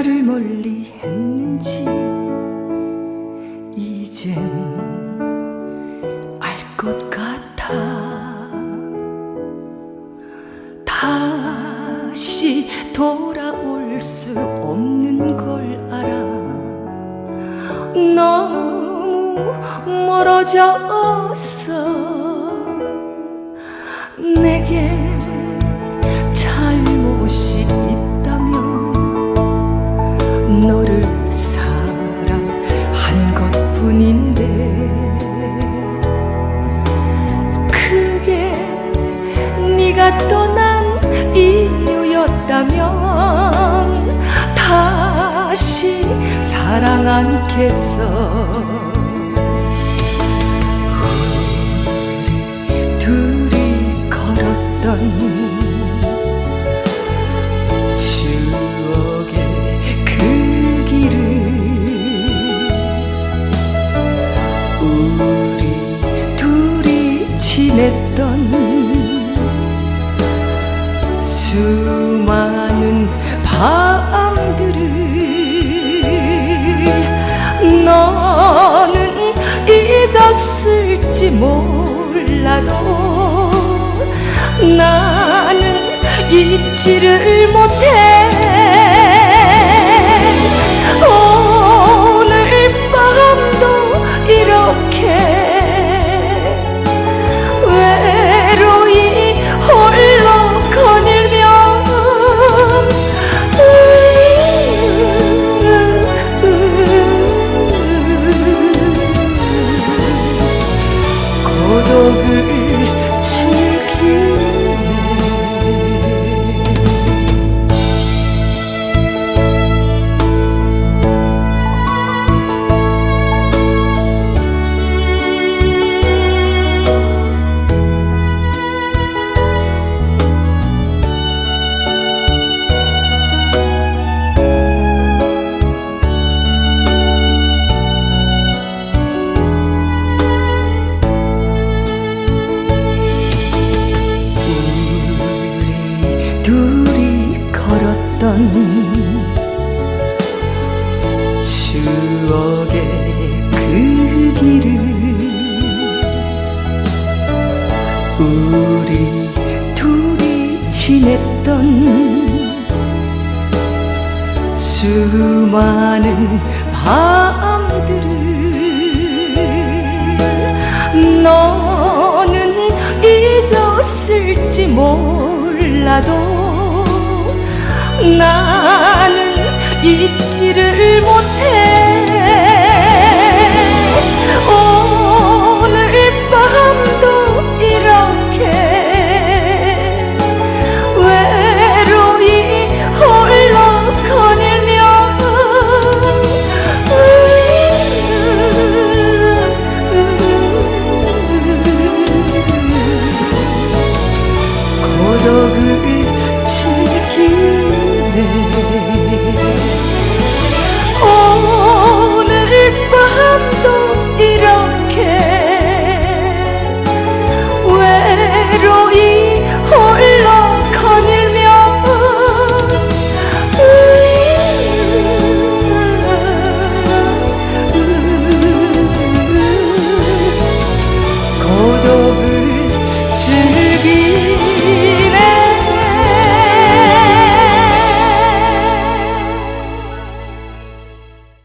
나를 멀리 했는지 이젠 알 것 같아. 다시 돌아올 수 없는 걸 알아. 너무 멀어졌어. 내게 떠난 이유였다면 다시 사랑 않겠어. 우리 둘이 걸었던 지냈던 잊었을지 몰라도 나는 잊지를 못해 추억의 그 길을 우리 둘이 지냈던 수많은 밤들을 너는 잊었을지 몰라도 나는 잊지를 못해 雨